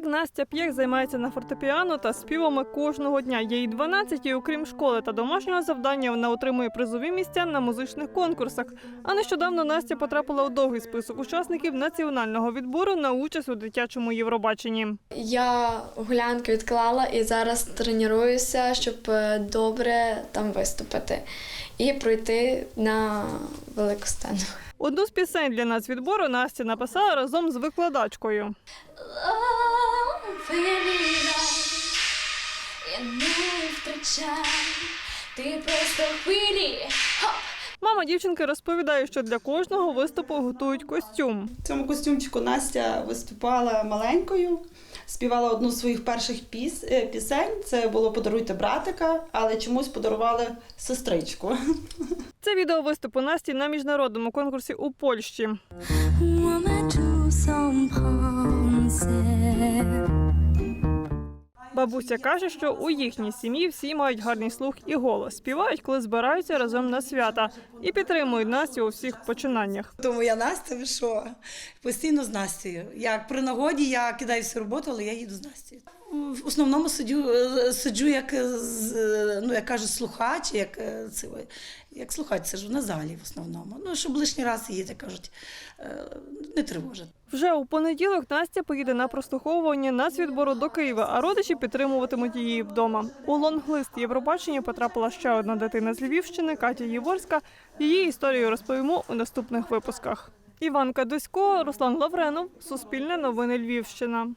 Так Настя П'єх займається на фортепіано та співами кожного дня. Їй 12 і окрім школи та домашнього завдання вона отримує призові місця на музичних конкурсах. А нещодавно Настя потрапила у довгий список учасників національного відбору на участь у дитячому Євробаченні. Я гулянки відклала і зараз тренуюся, щоб е, добре там виступити і пройти на велику сцену. Одну з пісень для нацвідбору Настя написала разом з викладачкою. Ти просто хвилі. Мама дівчинки розповідає, що для кожного виступу готують костюм. В цьому костюмчику Настя виступала маленькою, співала одну з своїх перших піс, е, пісень. Це було Подаруйте братика, але чомусь подарували сестричку. Це відео виступу Насті на міжнародному конкурсі у Польщі. Woman Бабуся каже, що у їхній сім'ї всі мають гарний слух і голос, співають, коли збираються разом на свята, і підтримують Настю у всіх починаннях. Тому я Настя, ви що? Постійно з Настею. Як при нагоді я кидаю всю роботу, але я їду з Настею. В основному сиджу, е, сиджу як, е, е, ну, як кажуть, слухач, як, це, як слухач сиджу на залі в основному. Ну, щоб лишній раз її, як кажуть, не тривожить. Вже у понеділок Настя поїде на прослуховування нацвідбору до Києва, а родичі підтримуватимуть її вдома. У лонглист Євробачення потрапила ще одна дитина з Львівщини Катя Єворська. Її історію розповімо у наступних випусках. Іванка Дусько, Руслан Лавренов, Суспільне новини Львівщина.